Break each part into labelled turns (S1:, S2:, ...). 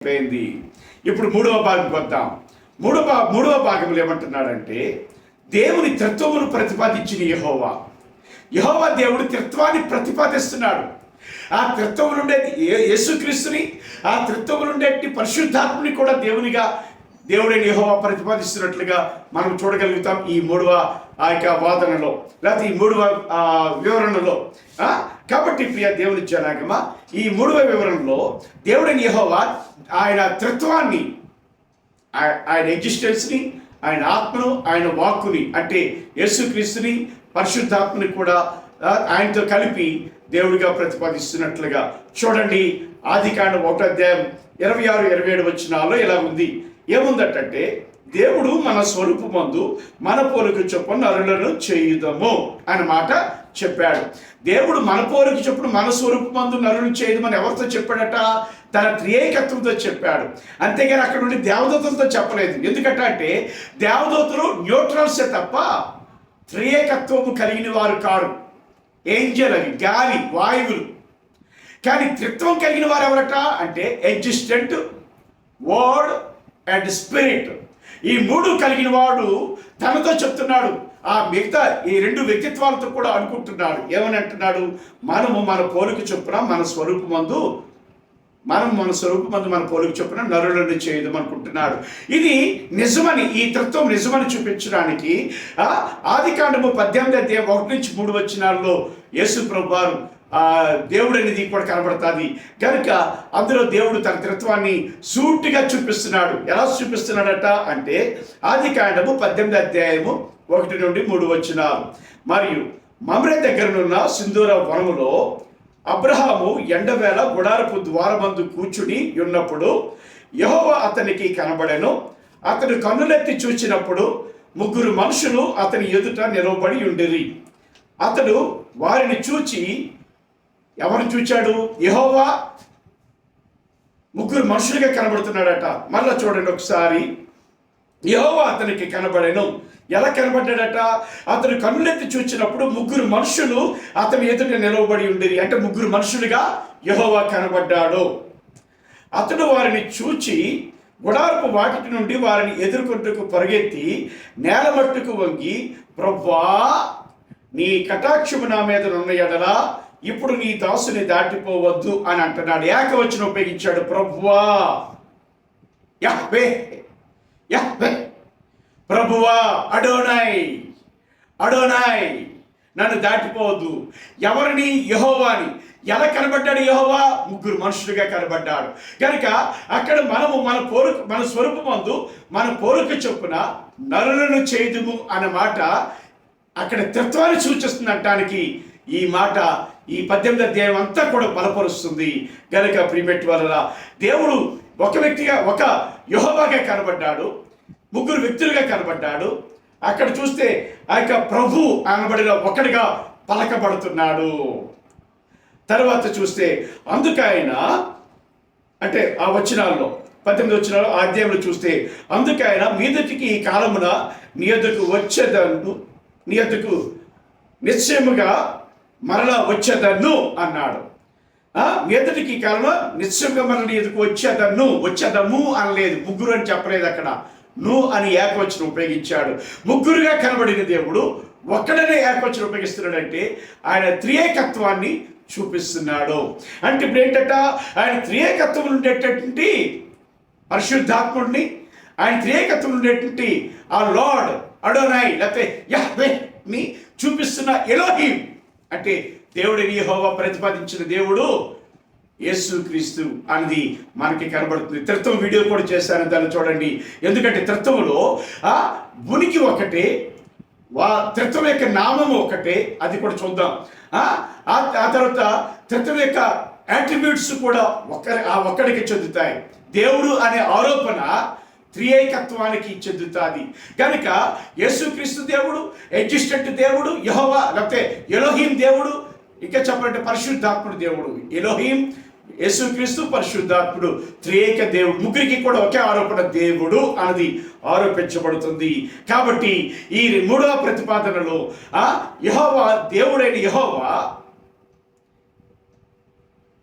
S1: అయిపోయింది. ఇప్పుడు మూడవ భాగం వద్దాం మూడవ మూడవ భాగంలో ఏమంటున్నాడంటే దేవుని తత్వమును ప్రతిపాదించిన యహోవా. యహోవా దేవుడు త్రిత్వాన్ని ప్రతిపాదిస్తున్నాడు. ఆ తత్వం నుండే ఏ- యేసుక్రీస్తుని ఆ తత్వం నుండే పరిశుద్ధాత్మని కూడా దేవునిగా దేవుడైన యహోవా ప్రతిపాదిస్తున్నట్లుగా మనం చూడగలుగుతాం ఈ మూడవ ఆ యొక్క వాదనలో. లేకపోతే ఈ మూడవ ఆ, వివరణలో. కాబట్టి ప్రియ దేవుని జనాగమ ఈ మూడవ వివరణలో దేవుడైన యహోవా ఆయన త్రిత్వాన్ని ఆయ- ఆయన ఎగ్జిస్టెన్స్ని ఆయన ఆత్మను ఆయన వాక్కుని అంటే యేసుక్రీస్తుని పరిశుద్ధాత్మని కూడా ఆయనతో కలిపి దేవుడిగా ప్రతిపాదిస్తున్నట్లుగా చూడండి. ఆది కాండ ఒకటో అధ్యాయం ఇరవై ఆరు ఇరవై ఏడు వచ్చినాలో ఇలా ఉంది. ఏముందటంటే దేవుడు మన స్వరూపమందు మన పోలిక చొప్పున నరులను చేయుదము అనే మాట చెప్పాడు. దేవుడు మన పోలిక చెప్పుడు మన స్వరూపమందు నరులను చేయదమని ఎవరితో చెప్పాడట? తన త్రియేకత్వంతో చెప్పాడు. అంతేగాని అక్కడ నుండి దేవదూతలతో చెప్పలేదు. ఎందుకంటే అంటే దేవదూతలు న్యూట్రల్సే తప్ప త్రియేకత్వము కలిగిన వారు కారు. ఏంజల్ అవి గాలి వాయువులు. కానీ త్రిత్వం కలిగిన వారు ఎవరట? అంటే ఎగ్జిస్టెంట్ వర్డ్ అండ్ స్పిరిట్ ఈ మూడు కలిగిన వాడు తనతో చెప్తున్నాడు. ఆ మిగతా ఈ రెండు వ్యక్తిత్వాలతో కూడా అనుకుంటున్నాడు. ఏమని అంటున్నాడు మనము మన పోలిక చొప్పున మన స్వరూపమందు మనం మన స్వరూపమందు మన పోలిక చొప్పున నరులను చేయదు అనుకుంటున్నాడు ఇది నిజమని ఈ తత్వం నిజమని చూపించడానికి ఆది కాండము పద్దెనిమిది అధ్యాయం ఒకటి నుంచి మూడు వచ్చినాల్లో యేసు ప్రభువారు ఆ దేవుడు అనేది కూడా కనబడుతుంది. కనుక అందులో దేవుడు తన త్రిత్వాన్ని సూటిగా చూపిస్తున్నాడు. ఎలా చూపిస్తున్నాడట? అంటే ఆది కాండము పద్దెనిమిది అధ్యాయము ఒకటి నుండి మూడు వచ్చినారు మరియు మమ్రే దగ్గరనున్న సింధూర వనములో అబ్రహాము ఎండవేళ గుడారపు ద్వారమందు కూర్చుని ఉన్నప్పుడు యెహోవా అతనికి కనబడెను. అతడు కన్నులెత్తి చూచినప్పుడు ముగ్గురు మనుషులు అతని ఎదుట నిలవబడి ఉండిరి. అతడు వారిని చూచి ఎవరు చూచాడు? యహోవా ముగ్గురు మనుషులుగా కనబడుతున్నాడట. మళ్ళా చూడండి ఒకసారి. యహోవా అతనికి కనబడెను. ఎలా కనబడ్డాడట? అతను కన్నులెత్తి చూచినప్పుడు ముగ్గురు మనుషులు అతని ఎదుట నిలవబడి ఉండేది అంటే ముగ్గురు మనుషులుగా యహోవా కనబడ్డాడు. అతడు వారిని చూచి గుడారపు వాటి నుండి వారిని ఎదుర్కొంటకు పరిగెత్తి నేల మట్టుకు వంగి ప్రవ్వా నీ కటాక్షము నా మీద ఉన్న ఎడలా ఇప్పుడు నీ దాసుని దాటిపోవద్దు అని అంటున్నాడు. ఏకవచనం ఉపయోగించాడు. ప్రవ్వా యహ్వే యహ్వే ప్రభువా అడోనాయ్ అడోనాయ్ నన్ను దాటిపోవద్దు. ఎవరిని? యహోవాని. ఎలా కనబడ్డాడు యహోవా? ముగ్గురు మనుషులుగా కనబడ్డాడు కనుక అక్కడ మనము మన పోరుక మన స్వరూపమందు మన పోరుక చొప్పున నరులను చేయుదుము అన్న మాట అక్కడ తత్వాన్ని సూచిస్తుంది అంటానికి ఈ మాట ఈ పద్దెనిమిది అధ్యాయం అంతా కూడా బలపరుస్తుంది. గనక ప్రిమెట్ వల్ల దేవుడు ఒక వ్యక్తిగా ఒక యుహోవాగా కనబడ్డాడు. ముగ్గురు వ్యక్తులుగా కనబడ్డాడు. అక్కడ చూస్తే ఆ యొక్క ప్రభు అనబడిన ఒకటిగా పలకబడుతున్నాడు. తర్వాత చూస్తే అందుకైన అంటే ఆ వచనాల్లో పద్దెనిమిది వచనాలు ఆ అధ్యాయంలో చూస్తే అందుకైన మీదటికి ఈ కాలమున నీ వచ్చేదన్ను నీ నిశ్చయముగా మరలా వచ్చేదన్ను అన్నాడు. మీదటికి ఈ కాలంలో నిశ్చయంగా మన ఎదుకు వచ్చేదన్ను వచ్చేదము అనలేదు. ముగ్గురు అని చెప్పలేదు అక్కడ. ను అని ఏకవచనం ఉపయోగించాడు. ముగ్గురుగా కనబడిన దేవుడు ఒక్కడనే ఏకవచనం ఉపయోగిస్తున్నాడంటే ఆయన త్రియేకత్వాన్ని చూపిస్తున్నాడు. అంటే ఇప్పుడు ఏంటంట? ఆయన త్రియేకత్వం ఉండేటటువంటి పరిశుద్ధాత్ముడిని ఆయన త్రియేకత్వం ఉండేటువంటి ఆ లార్డ్ అడోనాయ్ లేకపోతే యహ్వేని చూపిస్తున్న ఎలోహీం. అంటే దేవుడిని హోవా ప్రతిపాదించిన దేవుడు యేసుక్రీస్తు అనేది మనకి కనబడుతుంది. త్రిత్వం వీడియో కూడా చేశాను దాన్ని చూడండి. ఎందుకంటే త్రిత్వంలో ఆ ఉనికి ఒకటే వా త్రిత్వం యొక్క నామము ఒకటే అది కూడా చూద్దాం. ఆ తర్వాత త్రిత్వం యొక్క యాట్రిబ్యూట్స్ కూడా ఒకరి ఆ ఒక్కడికి చెందుతాయి. దేవుడు అనే ఆరోపణ త్రియేకత్వానికి చెందుతుంది. కనుక యేసుక్రీస్తు దేవుడు ఎగ్జిస్టెంట్ దేవుడు యహోవా లేకపోతే ఎలోహీం దేవుడు ఇంకా చెప్పాలంటే పరిశుద్ధాత్ముడు దేవుడు. ఎలోహీం యేసుక్రీస్తు పరిశుద్ధాత్ముడు త్రియేక దేవుడు. ముగ్గురికి కూడా ఒకే ఆరోపణ దేవుడు అన్నది ఆరోపించబడుతుంది. కాబట్టి ఈ మూడవ ప్రతిపాదనలో ఆ యహోవా దేవుడైన యహోవా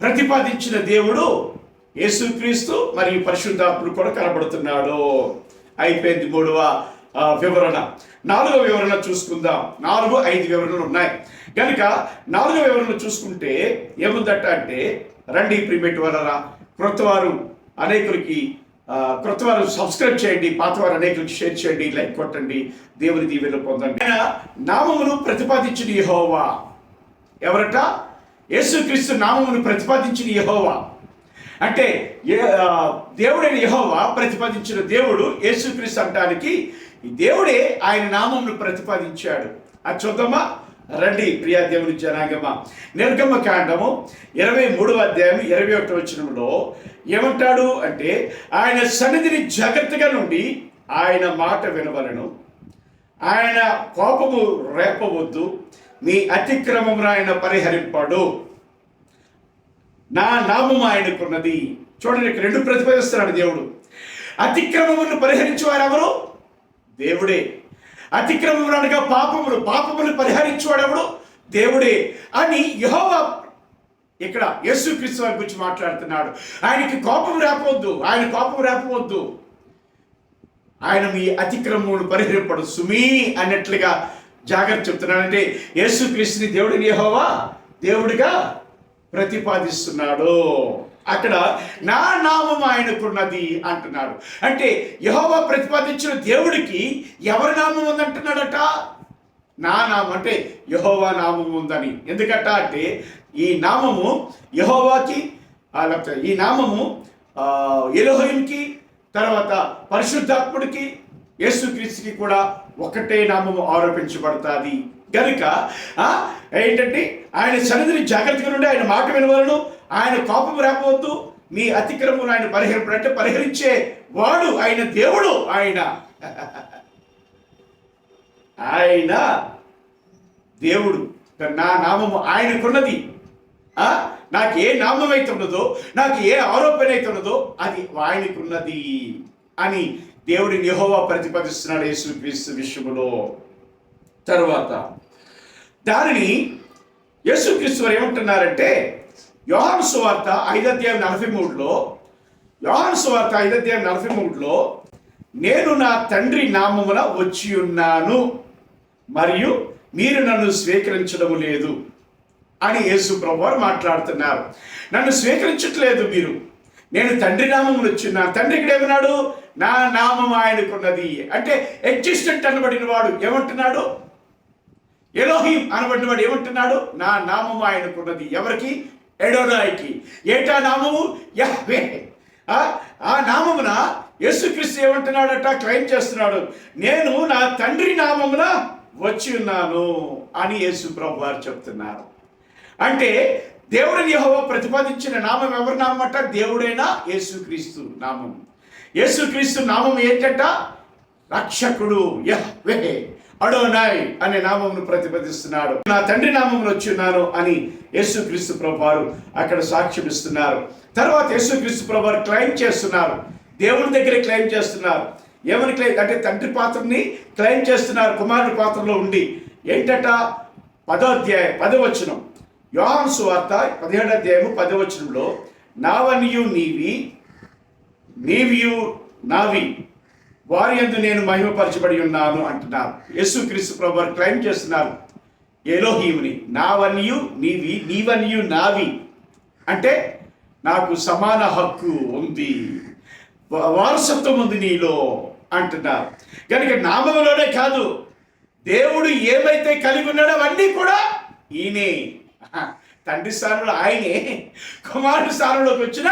S1: ప్రతిపాదించిన దేవుడు యేసుక్రీస్తు మరియు పరిశుద్ధాత్ముడు కూడా కనబడుతున్నాడు. అయిపోయింది మూడవ వివరణ. నాలుగవ వివరణ చూసుకుందాం. నాలుగు ఐదు వివరణలు ఉన్నాయి. కనుక నాలుగవ వివరణ చూసుకుంటే ఏముందట అంటే రండి ప్రిమేట్ వలరా క్రొత్త వారు అనేకులకి క్రొత్తవారు క్రొత్త వారు సబ్స్క్రైబ్ చేయండి పాత వారు అనేకులకి షేర్ చేయండి లైక్ కొట్టండి దేవుని దీవెనలు పొందండి. నామమును ప్రతిపాదించిన యహోవా. ఎవరట? యేసుక్రీస్తు నామమును ప్రతిపాదించిన యహోవా. అంటే ఏ- దేవుడైన యహోవా ప్రతిపాదించిన దేవుడు యేసుక్రీస్తు అంటానికి ఈ దేవుడే ఆయన నామమును ప్రతిపాదించాడు. అది చూద్దామా? రండి ప్రియా దేవుని జనాగమ. నిర్గమ కాండము ఇరవై మూడవ అధ్యాయం ఇరవై ఒకటి వచ్చినంలో ఏమంటాడు అంటే ఆయన సన్నిధిని జాగ్రత్తగా నుండి ఆయన మాట వినవలను. ఆయన కోపము రేపవద్దు. మీ అతిక్రమమును ఆయన పరిహరింపాడు. నా నామం ఆయనకున్నది. చూడండి ఇక్కడ రెండు ప్రతిపాదిస్తున్నాడు దేవుడు. అతిక్రమమును పరిహరించేవారు ఎవరు? దేవుడే. అతిక్రమం అనగా పాపములు పాపములు పరిహరించేవాడు ఎవడు దేవుడే. అని యహోవ ఇక్కడ యేసుక్రీస్తు వారి గురించి మాట్లాడుతున్నాడు. ఆయనకి కోపం రేపవద్దు ఆయన కోపం రేపవద్దు ఆయన మీ అతిక్రమములు పరిహరింపడు సుమీ అన్నట్లుగా జాగ్రత్త చెప్తున్నాడంటే యేసుక్రీస్తుని దేవుడిని యహోవా దేవుడిగా ప్రతిపాదిస్తున్నాడు. అక్కడ నా నామం ఆయనకున్నది అంటున్నాడు. అంటే యహోవా ప్రతిపాదించిన దేవుడికి ఎవరి నామం ఉందంటున్నాడట? నా నామం అంటే యహోవా నామం ఉందని. ఎందుకట అంటే ఈ నామము యహోవాకి లేకపోతే ఈ నామము ఆ, ఎలోహింకి తర్వాత పరిశుద్ధాత్ముడికి యేసుక్రీస్తుకి కూడా ఒకటే నామము ఆరోపించబడుతుంది. కనుక ఏంటంటే ఆయన సన్నిధిని జాగ్రత్తగా నుండి ఆయన మాట వినవలను. ఆయన కోపం రాకపోవద్దు. మీ అతిక్రమం ఆయన పరిహరింపడు అంటే పరిహరించే వాడు ఆయన దేవుడు ఆయన. ఆయన దేవుడు. నా నామము ఆయనకున్నది. ఆ? నాకు ఏ నామం అయితే ఉన్నదో నాకు ఏ ఆరోపణ అయితే ఉన్నదో అది ఆయనకున్నది అని దేవుడిని యెహోవా ప్రతిపాదిస్తున్నాడు యేసుక్రీస్తు విషయంలో తరువాత దానిని యేసుక్రీస్తు వారు ఏమంటున్నారంటే యోహాను సువార్త ఐదు నలభై మూడులో యోహాను సువార్త ఐదు నలభై మూడులో నేను నా తండ్రి నామమున వచ్చి ఉన్నాను మరియు మీరు నన్ను స్వీకరించడం లేదు అని యేసు ప్రభువారు మాట్లాడుతున్నారు. నన్ను స్వీకరించట్లేదు మీరు. నేను తండ్రి నామమును వచ్చిన్నాను తండ్రి ఇక్కడ ఏమన్నాడు? నా నామం ఆయనకున్నది. అంటే ఎగ్జిస్టెంట్ అనబడిన వాడు ఏమంటున్నాడు? ఎలోహీం అనబడిన వాడు ఏమంటున్నాడు? నా నామం ఆయనకున్నది. ఎవరికి? ఎడోనాయికి. ఏటా నామము? యహ్వే. ఆ నామమున యేసుక్రీస్తు ఏమంటున్నాడట? క్లెయిమ్ చేస్తున్నాడు. నేను నా తండ్రి నామమున వచ్చి ఉన్నాను అని యేసు ప్రభు వారు చెప్తున్నారు. అంటే దేవుడిని యెహోవా ప్రతిపాదించిన నామం ఎవరి నామట? దేవుడైనా యేసుక్రీస్తు నామం. యేసుక్రీస్తు నామం ఏంటట? రక్షకుడు యహ్వే. అడోనాయ్ అనే నామమును ప్రతిపాదిస్తున్నాడు నా తండ్రి నామమును వచ్చి ఉన్నాను అని యేసుక్రీస్తు ప్రభు అక్కడ సాక్ష్యం ఇస్తున్నారు తర్వాత యేసుక్రీస్తు ప్రభు క్లెయిమ్ చేస్తున్నారు. దేవుని దగ్గర క్లెయిమ్ చేస్తున్నారు. ఏమని క్లెయిమ్? అంటే తండ్రి పాత్రని క్లెయిమ్ చేస్తున్నారు. కుమారుడి పాత్రలో ఉండి. ఏంటట? పదో అధ్యాయం పదవచనం యోహాన్ సువార్త పదిహేడు అధ్యాయము పదవచనంలో నావనియు నీవి నీవియు నావి. వారి యందు నేను మహిమపరచబడి ఉన్నాను అంటున్నారు. యేసుక్రీస్తు ప్రభు క్లైమ్ చేస్తున్నారు. ఎలోహీముని నావన్యు నీవి నీవన్యు నావి. అంటే నాకు సమాన హక్కు ఉంది. వారసత్వం ఉంది నీలో అంటున్నారు. కనుక నామంలోనే కాదు దేవుడు ఏమైతే కలిగి ఉన్నాడో అవన్నీ కూడా ఈయనే. తండ్రి స్థానంలో ఆయనే. కుమారుడి స్థానంలోకి వచ్చిన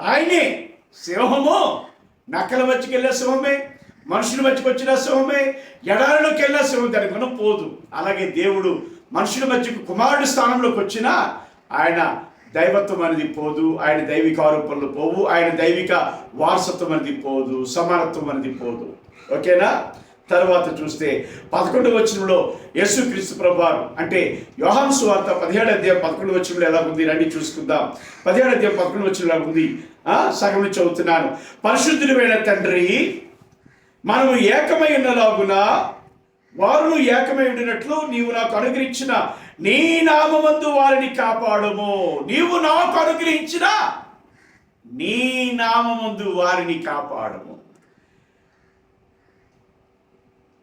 S1: ఆయనే. సింహము నక్కల మధ్యకి సింహమే. మనుషుల మధ్యకి వచ్చిన సింహమే ఎడారిలోకి వెళ్ళిన సింహం దాని మనం పోదు. అలాగే దేవుడు మనుషుల మధ్యకు కుమారుడి స్థానంలోకి వచ్చినా ఆయన దైవత్వం అనేది పోదు ఆయన దైవిక ఆరోపణలు పోవు ఆయన దైవిక వారసత్వం అనేది పోదు సమానత్వం అనేది పోదు. ఓకేనా? తర్వాత చూస్తే పదకొండు వచనంలో యేసుక్రీస్తు ప్రభువారు అంటే యోహాన్ సువార్త పదిహేడు అధ్యాయం పదకొండు వచనంలో ఎలా ఉంది? రండి చూసుకుందాం. పదిహేడు అధ్యాయం పదకొండు వచనంలో ఉంది? సగం నుంచి చదువుతున్నాను. పరిశుద్ధుడైన తండ్రి మనము ఏకమై ఉన్నలాగున వారు ఏకమై ఉండినట్లు నీవు నాకు అనుగ్రహించిన నీ నామందు వారిని కాపాడము. నీవు నాకు అనుగ్రహించిన నీ నామమందు వారిని కాపాడము.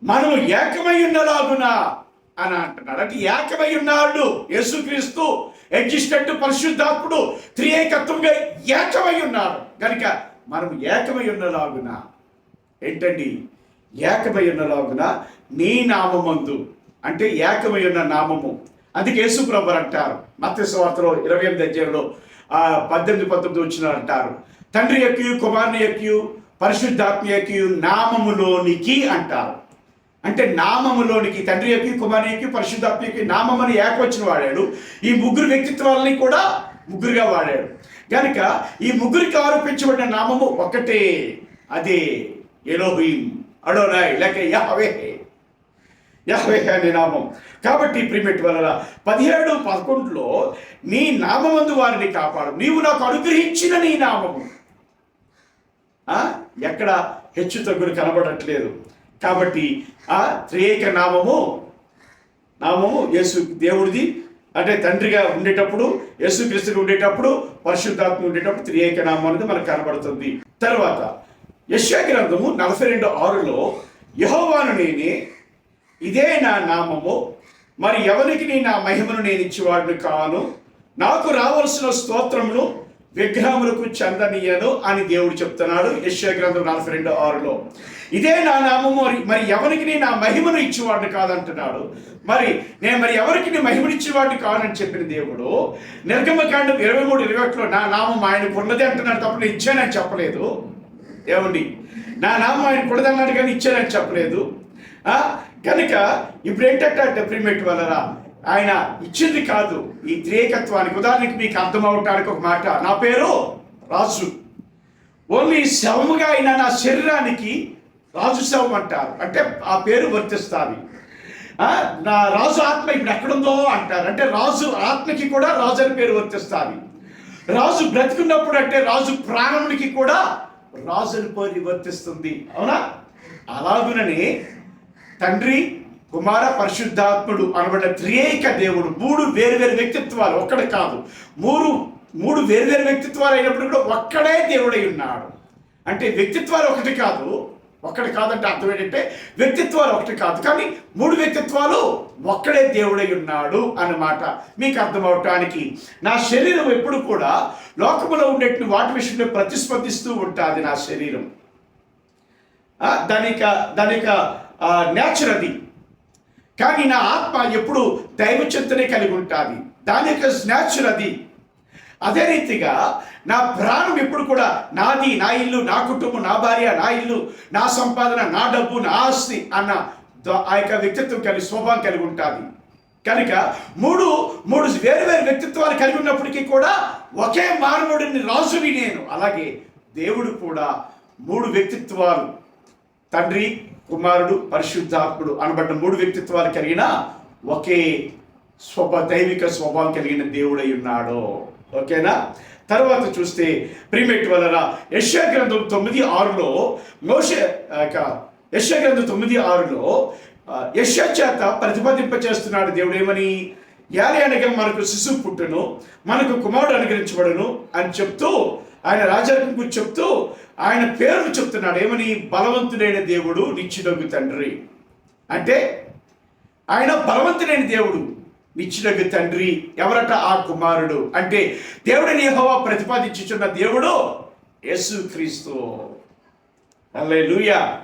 S1: మనం ఏకమై ఉన్నలాగున అని అంటున్నారు. అంటే ఏకమై ఉన్నాడు యేసుక్రీస్తు ఎగ్జిస్టెంట్ పరిశుద్ధాత్ముడు త్రియేకత్వంగా ఏకమై ఉన్నాడు కనుక మనం ఏకమై ఉన్నలాగున ఏంటండి? ఏకమై ఉన్నలాగున నీ నామమందు అంటే ఏకమై ఉన్న నామము. అందుకే యేసు ప్రభు అంటారు. మత్స్యవార్తలో ఇరవై ఎనిమిది అధ్యాయంలో పద్దెనిమిది పంతొమ్మిది వచ్చిన అంటారు. తండ్రి యొక్క కుమారుని యొక్క పరిశుద్ధాత్మ యొక్క నామములోనికి అంటారు. అంటే నామములోనికి తండ్రి యొక్క కుమారుని యొక్క పరిశుద్ధాత్మ యొక్క నామమని ఏకవచ్చిన వాడాడు. ఈ ముగ్గురు వ్యక్తిత్వాలని కూడా ముగ్గురుగా వాడాడు. కనుక ఈ ముగ్గురికి ఆరోపించబడిన నామము ఒకటే అదే. ఎలోహీం అడోనాయ్ లేక యావే యాహవే అనే నామం. కాబట్టి ప్రిమిట్ వలన పదిహేడు పదకొండులో నీ నామందు వారిని కాపాడు. నీవు నాకు అనుగ్రహించిన నీ నామము. ఎక్కడ? హెచ్చు తగ్గులు కనబడట్లేదు. కాబట్టి ఆ త్రియేక నామము నామము యేసు దేవుడిది. అంటే తండ్రిగా ఉండేటప్పుడు యేసుక్రీస్తుడు ఉండేటప్పుడు పరిశుద్ధాత్మ ఉండేటప్పుడు త్రియేక నామం అనేది మనకు కనబడుతుంది. తర్వాత యశ్వ గ్రంథము నలభై రెండు ఆరులో యహోవాను నేనే ఇదే నా నామము మరి ఎవరికి నీ నా మహిమను నేను ఇచ్చేవాడిని కాను? నాకు రావలసిన స్తోత్రమును విగ్రహములకు చెందనీయను అని దేవుడు చెప్తున్నాడు యశ్వ గ్రంథం నలభై రెండు ఆరులో. ఇదే నా నామము మరి మరి ఎవరికి నీ నా మహిమను ఇచ్చేవాడిని కాదంటున్నాడు. మరి నేను మరి ఎవరికి నీ మహిమను ఇచ్చేవాడిని కాదని చెప్పిన దేవుడు నిర్గమకాండం ఇరవై మూడు ఇరవై ఒకటిలో నా నామం ఆయనకు ఉన్నది అంటున్నాడు తప్ప నేను ఇచ్చానని చెప్పలేదు. ఏమండి? నా నామం ఆయన కొడదన్నాడు కానీ ఇచ్చానని చెప్పలేదు. కనుక ఇప్పుడు ఏంటంటే ప్రిమేట్ ఆయన ఇచ్చింది కాదు. ఈ త్రేకత్వానికి ఉదాహరణకి మీకు అర్థమవటానికి ఒక మాట. నా పేరు రాజు. ఓన్లీ శవముగా అయిన నా శరీరానికి రాజు శవం అంటారు. అంటే ఆ పేరు వర్తిస్తుంది. నా రాజు ఆత్మ ఇప్పుడు ఎక్కడుందో అంటారు. అంటే రాజు ఆత్మకి కూడా రాజు అని పేరు వర్తిస్తుంది. రాజు బ్రతికున్నప్పుడు అంటే రాజు ప్రాణమునికి కూడా రాజు అని వర్తిస్తుంది. అవునా? అలాగుననే తండ్రి కుమార పరిశుద్ధాత్ముడు అనబడిన త్రియేక దేవుడు. మూడు వేరు వేరు వ్యక్తిత్వాలు ఒక్కడు కాదు. మూడు మూడు వేరు వేరు వ్యక్తిత్వాలు అయినప్పుడు కూడా ఒక్కడే దేవుడై ఉన్నాడు. అంటే వ్యక్తిత్వాలు ఒకటి కాదు ఒక్కటి కాదంటే అర్థం ఏంటంటే వ్యక్తిత్వాలు ఒకటి కాదు. కానీ మూడు వ్యక్తిత్వాలు ఒక్కడే దేవుడై ఉన్నాడు అన్నమాట మీకు అర్థమవటానికి నా శరీరం ఎప్పుడు కూడా లోకంలో ఉండేటువంటి వాటి విషయంలో ప్రతిస్పందిస్తూ ఉంటుంది నా శరీరం. దాని యొక్క దాని యొక్క నేచర్ అది. కానీ నా ఆత్మ ఎప్పుడు దైవ చింతనే కలిగి ఉంటుంది. దాని యొక్క నేచర్ అది. అదే రీతిగా నా ప్రాణం ఎప్పుడు కూడా నాది నా ఇల్లు నా కుటుంబం నా భార్య నా ఇల్లు నా సంపాదన నా డబ్బు నా ఆస్తి అన్న ఆ యొక్క వ్యక్తిత్వం కలిగి స్వభావం కలిగి ఉంటుంది. కనుక మూడు మూడు వేరు వేరు వ్యక్తిత్వాలు కలిగి ఉన్నప్పటికీ కూడా ఒకే మానవుడిని రాజుని నేను. అలాగే దేవుడు కూడా మూడు వ్యక్తిత్వాలు. తండ్రి కుమారుడు పరిశుద్ధాత్ముడు అనబడ్డ మూడు వ్యక్తిత్వాలు కలిగిన ఒకే స్వభ దైవిక స్వభావం కలిగిన దేవుడై ఉన్నాడు. ఓకేనా? తర్వాత చూస్తే ప్రీమేట్ వలన యశ్యా గ్రంథం తొమ్మిది ఆరులో మోష యశ్యా గ్రంథం తొమ్మిది ఆరులో యశ్యా చేత ప్రతిపాదింప చేస్తున్నాడు దేవుడు ఏమని? యాలి అనగా మనకు శిశువు పుట్టును మనకు కుమారుడు అనుగ్రహించబడును అని చెప్తూ ఆయన రాజాకు గురించి చెప్తూ ఆయన పేరును చెప్తున్నాడు. ఏమని? బలవంతుడైన దేవుడు నిచ్చిడగు తండ్రి. అంటే ఆయన బలవంతుడైన దేవుడు. నిచ్చిడగు తండ్రి ఎవరట ఆ కుమారుడు? అంటే దేవుడిని యెహోవా ప్రతిపాదించుచున్న దేవుడు యేసు క్రీస్తు. అల్లెలూయా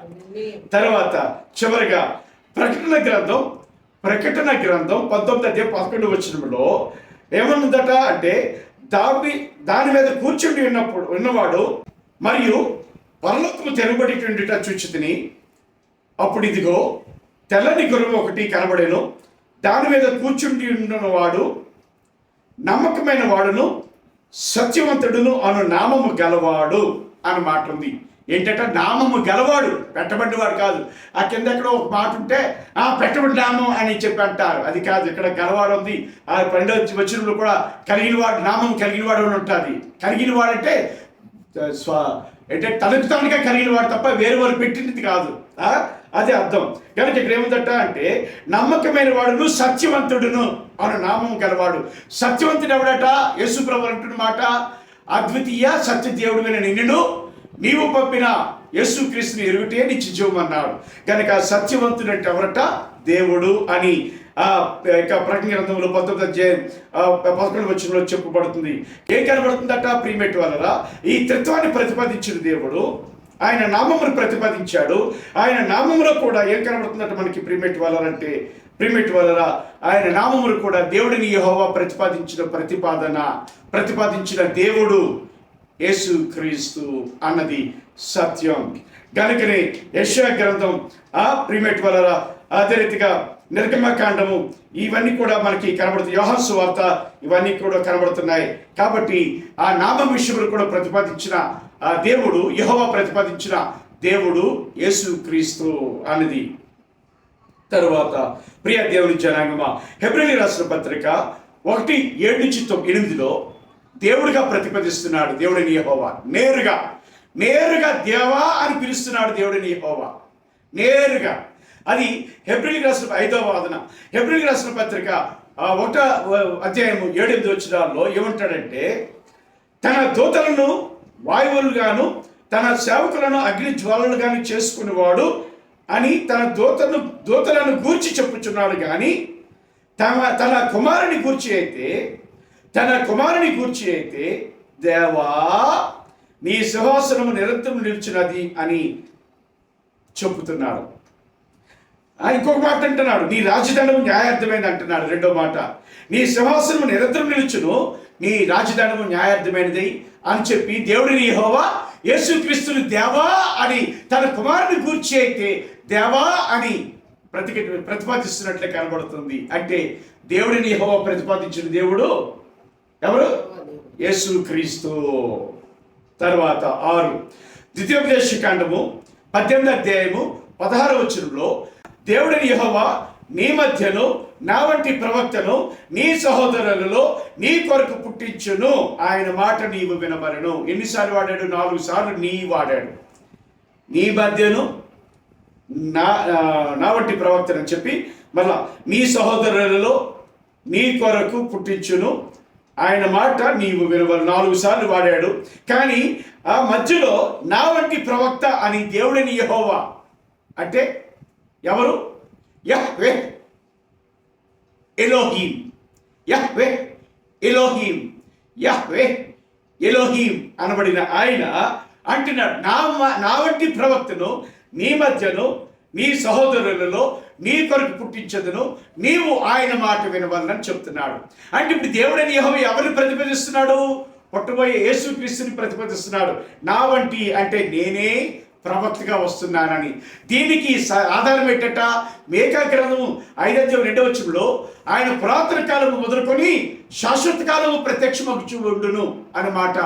S1: తర్వాత చివరిగా ప్రకటన గ్రంథం ప్రకటన గ్రంథం పంతొమ్మిది అధ్యాయం పదకొండు వచ్చినప్పుడు ఏమన్నదట అంటే దాని దాని మీద కూర్చుండి ఉన్నప్పుడు ఉన్నవాడు మరియు పరలోకము తెరబడి చూచితిని అప్పుడు ఇదిగో తెల్లని గురువు ఒకటి కనబడేను. దాని మీద కూర్చుండి ఉన్నవాడు నమ్మకమైన వాడును సత్యవంతుడును అను నామము గలవాడు అని మాట ఉంది. ఏంటంటే? నామము గలవాడు పెట్టబడ్డవాడు కాదు. ఆ కింద ఎక్కడో ఒక మాట ఉంటే ఆ పెట్టబడి నామం అని చెప్పి అంటారు. అది కాదు ఇక్కడ గలవాడు ఉంది. ఆ పన్నెండు వచ్చినప్పుడు కూడా కలిగిన వాడు నామం కలిగిన వాడు అని ఉంటుంది. కలిగిన వాడంటే స్వ అంటే తనకు తానుగా కలిగిన వాడు తప్ప వేరే వారు పెట్టినది కాదు. ఆ? అదే అర్థం. కనుక ఇక్కడ ఏముందట అంటే నమ్మకమైన వాడును సత్యవంతుడును అను నామం గలవాడు. సత్యవంతుడు ఎవడట? యేసు ప్రభు అంటున్న మాట అద్వితీయ సత్య దేవుడు నిన్ను నీవు పంపిన యేసుక్రీస్తుని ఎరుగుటే నిత్యజీవమన్నాడు. కనుక సత్యవంతుడంటే ఎవరట? దేవుడు అని ఆ యొక్క ప్రకటన గ్రంథంలో పంతొమ్మిది అధ్యాయం పదకొండు వచ్చినలో చెప్పబడుతుంది. ఏం కనబడుతుందట? ప్రీమెట్ వలన ఈ తత్వాన్ని ప్రతిపాదించిన దేవుడు ఆయన నామమును ప్రతిపాదించాడు. ఆయన నామములో కూడా ఏం కనబడుతుందంటే మనకి ప్రీమెట్ వలనంటే ప్రిమిట్ వలన ఆయన నామమును కూడా దేవుడిని యహోవా ప్రతిపాదించిన ప్రతిపాదన ప్రతిపాదించిన దేవుడు యేసు క్రీస్తు అన్నది సత్యం. కనుకనే యశా గ్రంథం ఆ ప్రిమిట్ వలన అదే రీతిగా నిర్గమకాండము ఇవన్నీ కూడా మనకి కనబడుతుంది యోహస్సు వార్త ఇవన్నీ కూడా కనబడుతున్నాయి. కాబట్టి ఆ నామ విషయంలో కూడా ప్రతిపాదించిన దేవుడు యహోవా ప్రతిపాదించిన దేవుడు యేసు క్రీస్తు అన్నది. తరువాత ప్రియ దేవుని జనాంగమ హెబ్రిలి రాసిన పత్రిక ఒకటి ఏడు నుంచి ఎనిమిదిలో దేవుడిగా ప్రతిపాదిస్తున్నాడు దేవుడిని యహోవా. నేరుగా నేరుగా దేవా అని పిలుస్తున్నాడు దేవుడిని యహోవా. నేరుగా. అది హెబ్రిలి రాసిన ఐదవ వాదన. హెబ్రిలి రాసిన పత్రిక ఒకట అధ్యాయము ఏడెనిమిది వచ్చినాల్లో ఏమంటాడంటే తన దూతలను వాయువులుగాను తన సేవకులను అగ్ని జ్వాలలుగాను చేసుకునేవాడు అని తన దూతను దూతలను గూర్చి చెప్పుచున్నాడు కానీ తమ తన కుమారుని గూర్చి అయితే తన కుమారుని గూర్చి అయితే దేవా నీ సింహాసనము నిరంతరం నిలిచినది అని చెబుతున్నాడు ఇంకొక మాట అంటున్నాడు. నీ రాజధానము న్యాయార్థమైంది అంటున్నాడు. రెండో మాట. నీ సింహాసనము నిరంతరం నిలుచును నీ రాజధానము న్యాయార్థమైనది అని చెప్పి దేవుడిని హోవా యేసుక్రీస్తుని దేవా అని తన కుమారుని గూర్చి అయితే దేవా అని ప్రతిక ప్రతిపాదిస్తున్నట్లే కనబడుతుంది. అంటే దేవుడిని హోవా ప్రతిపాదించిన దేవుడు ఎవరు? యేసు క్రీస్తు. తర్వాత ఆరు. ద్వితీయోపదేశ కాండము పద్దెనిమిది అధ్యాయము పదహారు వచనంలో దేవుడిని యహోవా నీ మధ్యను నా వంటి ప్రవక్తను నీ సహోదరులలో నీ కొరకు పుట్టించును. ఆయన మాట నీవు వినబడను. ఎన్నిసార్లు వాడాడు? నాలుగు సార్లు నీ వాడాడు. నీ మధ్యను నా నా వంటి ప్రవక్తను చెప్పి మళ్ళా నీ సహోదరులలో నీ కొరకు పుట్టించును. ఆయన మాట నీవు వినవరు నాలుగు సార్లు వాడాడు. కానీ ఆ మధ్యలో నా వంటి ప్రవక్త అని దేవుడిని యహోవా అంటే ఎవరు? Yahweh Elohim Yahweh Elohim Yahweh Elohim అనబడిన ఆయన అంటున్నాడు నా నా వంటి ప్రవక్తను నీ మధ్యను నీ సహోదరులలో నీ కొరకు పుట్టించదును నీవు ఆయన మాట వినవాలని చెప్తున్నాడు. అంటే ఇప్పుడు దేవుడని యెహోవా ఎవరిని ప్రతిపాదిస్తున్నాడు? పుట్టబోయే యేసుక్రీస్తుని ప్రతిపాదిస్తున్నాడు. నా వంటి అంటే నేనే ప్రవక్తగా వస్తున్నానని. దీనికి స- ఆధారం ఏంటట? మేకా గ్రంథము రెండవ వచ్చంలో ఆయన పురాతన కాలము మొదలుకొని శాశ్వత కాలము ప్రత్యక్షమగుచు ఉండును అన్నమాట.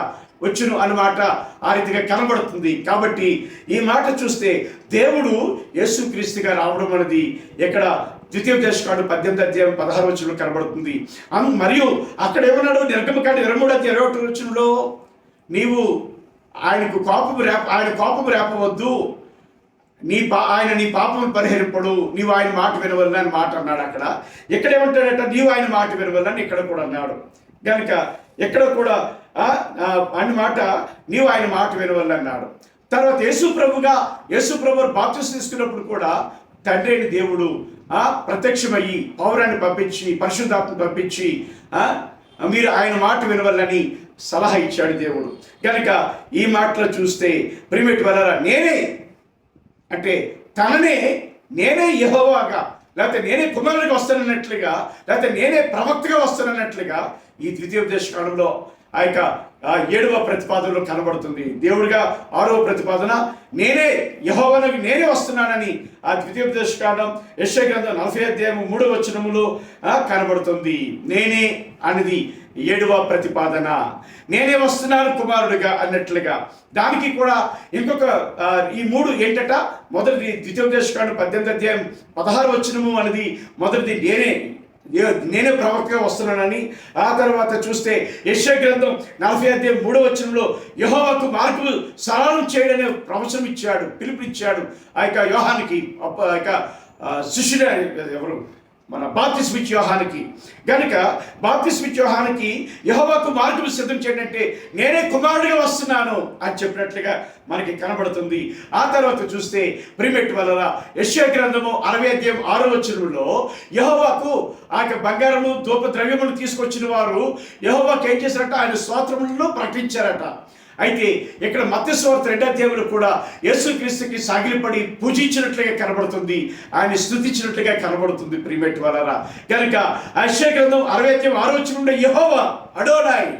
S1: వచ్చును అన్నమాట. ఆ రీతిగా కనబడుతుంది. కాబట్టి ఈ మాట చూస్తే దేవుడు యేసుక్రీస్తుగా రావడం అనేది ఇక్కడ ద్వితీయ దేశకాడు పద్దెనిమిది అధ్యాయం పదహారు వచ్చంలో కనబడుతుంది. మరియు అక్కడ ఏమన్నాడు? నిర్గమకాండ ఇరవై మూడు అధ్యాయం ఇరవై ఒకటి వచ్చంలో నీవు ఆయనకు కోపము రేప ఆయన కోపము రేపవద్దు. నీ పా ఆయన నీ పాపం పరిహరింపడు. నీవు ఆయన మాట వినవల్లని అని మాట అన్నాడు అక్కడ. ఇక్కడ ఏమంటాడట? నీవు ఆయన మాట వినవల్లని ఇక్కడ కూడా అన్నాడు. కనుక ఎక్కడ కూడా ఆ, మాట నీవు ఆయన మాట వినవలని అన్నాడు. తర్వాత యేసు ప్రభుగా యేసు ప్రభు బాప్తిస్ తీసుకున్నప్పుడు కూడా తండ్రి అయిన దేవుడు ఆ ప్రత్యక్షమయ్యి పౌరాన్ని పంపించి పరిశుద్ధాత్మ పంపించి మీరు ఆయన మాట వినవల్లని సలహా ఇచ్చాడు దేవుడు. కనుక ఈ మాటలు చూస్తే ప్రిమిట్ వలరా నేనే అంటే తననే నేనే యహోవాగా లేకపోతే నేనే కుమారుడికి వస్తానన్నట్లుగా లేకపోతే నేనే ప్రవక్తగా వస్తానన్నట్లుగా ఈ ద్వితీయోపదేశ కాలంలో ఆ యొక్క ఏడవ ప్రతిపాదనలో కనబడుతుంది. దేవుడిగా ఆరవ ప్రతిపాదన నేనే యహోవనకు నేనే వస్తున్నానని ఆ ద్వితీయోపదేశ కాలం యశ గ్రంథం నలభై అధ్యాయం మూడవ వచనములో కనబడుతుంది. నేనే అనేది. ఏడవ ప్రతిపాదన. నేనే వస్తున్నాను కుమారుడిగా అన్నట్లుగా. దానికి కూడా ఇంకొక ఈ మూడు ఏంటట? మొదటిది ద్వితీయోపదేశకాండ పద్దెనిమిది అధ్యాయం పదహారు వచనము అనేది మొదటిది నేనే నేనే ప్రవక్తగా వస్తున్నానని. ఆ తర్వాత చూస్తే యశ్వ గ్రంథం నలభై అధ్యాయం మూడో వచనంలో యహోవాకు మార్పు సరళం చేయడనే ప్రవచనం ఇచ్చాడు పిలుపునిచ్చాడు. ఆ యొక్క యోహానికి ఆ యొక్క ఆ, శిష్యుడే ఎవరు? మన బాప్తిస్మిచ్ యోహానికి గనుక బాప్తిస్మిచ్ యోహానికి యహోవాకు మార్గం సిద్ధం చేయడంటే నేనే కుమారుడిగా వస్తున్నాను అని చెప్పినట్లుగా మనకి కనబడుతుంది. ఆ తర్వాత చూస్తే ప్రిమెట్ వలన యశ్వ గ్రంథము అరవై అధ్యాయం ఆరో వచనంలో యహోవాకు ఆ యొక్క బంగారము ధూప ద్రవ్యములు తీసుకొచ్చిన వారు యహోవాకు ఏం చేశారట? ఆయన స్తోత్రములను ప్రకటించారట. అయితే ఇక్కడ మత్స్యవార్త రెండో దేవుడు కూడా యేసుక్రీస్తుకి సాగిలిపడి పూజించినట్లుగా కనబడుతుంది. ఆయన స్థుతించినట్లుగా కనబడుతుంది ప్రిమేట్ వలన కనుక అశ్వ గ్రంథం అరవై ఆరోచన ఉండే యహోవా అడోడాయి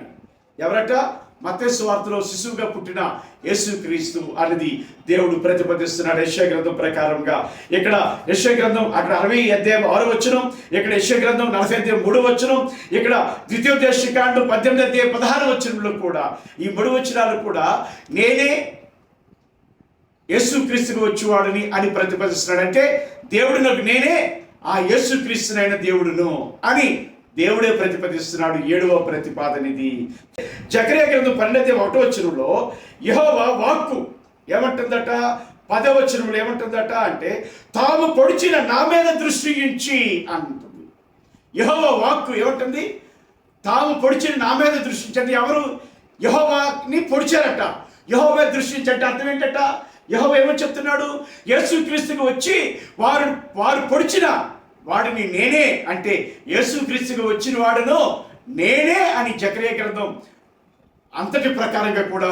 S1: ఎవరట? మత్స్సు వార్తలో శిశువుగా పుట్టిన యేసుక్రీస్తు అనేది దేవుడు ప్రతిపాదిస్తున్నాడు. యశ్య గ్రంథం ప్రకారంగా ఇక్కడ యశ్వగ్రంథం అక్కడ అరవై అధ్యాయం ఆరు వచ్చనం ఇక్కడ యశ్వగ్రంథం నలభై అధ్యాయం మూడు వచ్చనం ఇక్కడ ద్వితీయోదేశికాండం పద్దెనిమిది అధ్యాయం పదహారు వచనంలో కూడా ఈ మూడు వచనాలు కూడా నేనే యేసుక్రీస్తుకు వచ్చేవాడిని అని ప్రతిపాదిస్తున్నాడు. అంటే దేవుడు నాకు నేనే ఆ యేసుక్రీస్తునైన దేవుడును అని దేవుడే ప్రతిపాదిస్తున్నాడు ఏడవ ప్రతిపాదన ఇది జకరియా గ్రంథం పన్నెండు ఒకటో వచనంలో యహోవా వాక్కు ఏమంటుందట? పదవచనంలో ఏమంటుందట అంటే తాము పొడిచిన నా మీద దృష్టి ఇచ్చి అంటుంది. యహోవా వాక్కు ఏమంటుంది? తాము పొడిచిన నా మీద దృష్టించండి ఎవరు? యహోవాని పొడిచారట. యహోవా దృష్టించంటే అర్థం ఏంటట? యహోవ ఏమని చెప్తున్నాడు? యేసుక్రీస్తుకి వచ్చి వారు వారు పొడిచిన వాడిని నేనే అంటే యేసుక్రీస్తుకి వచ్చిన వాడును నేనే అని జకరే గ్రంథం అంతటి ప్రకారంగా కూడా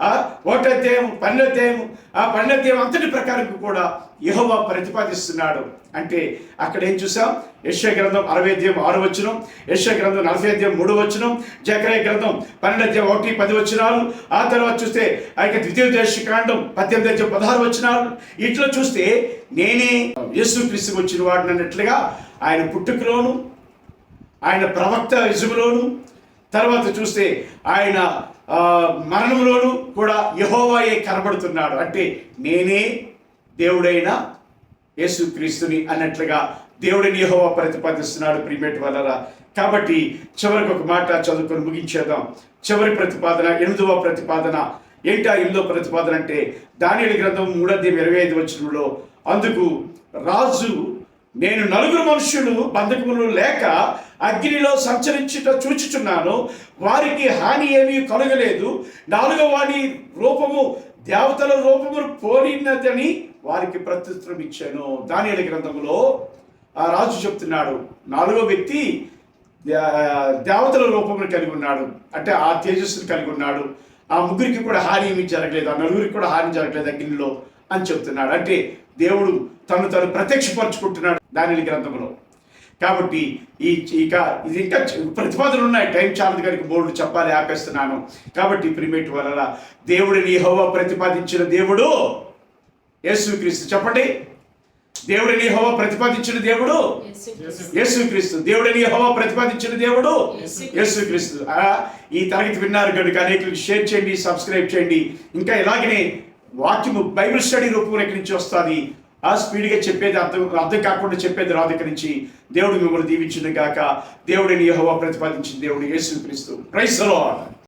S1: ఆ ఒకటధ్యాయం ఆ పన్నెధ్యాయం అంతటి ప్రకారం కూడా యహోవా ప్రతిపాదిస్తున్నాడు. అంటే అక్కడ ఏం చూసాం? యశ్య గ్రంథం అరవై అధ్యాయం ఆరు వచనం యశ్వ గ్రంథం నలభై అధ్యాయం మూడు వచనం జకరే గ్రంథం పన్నెండు అధ్యాయం ఒకటి పది వచనాలు ఆ తర్వాత చూస్తే ఆ యొక్క ద్వితీయ కాండం పద్దెనిమిది అధ్యాయం పదహారు వచనాలు. ఇట్లా చూస్తే నేనే యేసు క్రీస్తు వచ్చిన వాడిని అన్నట్లుగా ఆయన పుట్టుకలోను ఆయన ప్రవక్త ఇజుములోను తర్వాత చూస్తే ఆయన మరణంలోను కూడా యహోవాయే కనబడుతున్నాడు. అంటే నేనే దేవుడైన యేసుక్రీస్తుని అన్నట్లుగా దేవుడిని యహోవా ప్రతిపాదిస్తున్నాడు. ప్రిమేట్ వలన కాబట్టి చివరికి ఒక మాట చదువుకొని ముగించేద్దాం. చివరి ప్రతిపాదన ఎనిమిదవ ప్రతిపాదన. ఏంటా ఎనిమిదో ప్రతిపాదన అంటే దానియలు గ్రంథం మూడోధ్యాయం ఇరవై ఐదు వచ్చినలో అందుకు రాజు నేను నలుగురు మనుష్యులు బంధకములు లేక అగ్నిలో సంచరించుట చూచుచున్నాను. వారికి హాని ఏమీ కలగలేదు. నాలుగవ వాడి రూపము దేవతల రూపమును పోలినదని వారికి ప్రత్యుత్తరం ఇచ్చాను. దానియల గ్రంథములో ఆ రాజు చెప్తున్నాడు. నాలుగో వ్యక్తి దేవతల రూపమును కలిగి ఉన్నాడు. అంటే ఆ తేజస్సును కలిగి ఉన్నాడు. ఆ ముగ్గురికి కూడా హాని ఏమీ జరగలేదు. ఆ నలుగురికి కూడా హాని జరగలేదు అగ్నిలో అని చెప్తున్నాడు. అంటే దేవుడు తను తను ప్రత్యక్షపరచుకుంటున్నాడు. దాని గ్రంథంలో కాబట్టి ఈ ఇక ఇది ఇంకా ప్రతిపాదనలు ఉన్నాయి. టైం చాలదు కనుక బోర్డు చెప్పాలి ఆపేస్తున్నాను. కాబట్టి ప్రిమేట్ వలన దేవుడిని హోవా ప్రతిపాదించిన దేవుడు యేసుక్రీస్తు. చెప్పండి. దేవుడిని హోవా ప్రతిపాదించిన దేవుడు యేసుక్రీస్తు. దేవుడిని హోవా ప్రతిపాదించిన దేవుడు యేసుక్రీస్తు. ఈ తరగతి విన్నారు కనుక అనేకులకు షేర్ చేయండి సబ్స్క్రైబ్ చేయండి. ఇంకా ఇలాగనే వాక్యము బైబిల్ స్టడీ ఇక్కడి నుంచి వస్తుంది. ఆ స్పీడ్గా చెప్పేది అర్థం అర్థం కాకుండా చెప్పేది రాదు ఇక్కడి నుంచి. దేవుడు మిమ్మల్ని దీవించింది కాక దేవుడిని యహోవా ప్రతిపాదించిన దేవుడు యేసుక్రీస్తు. క్రైస్తలో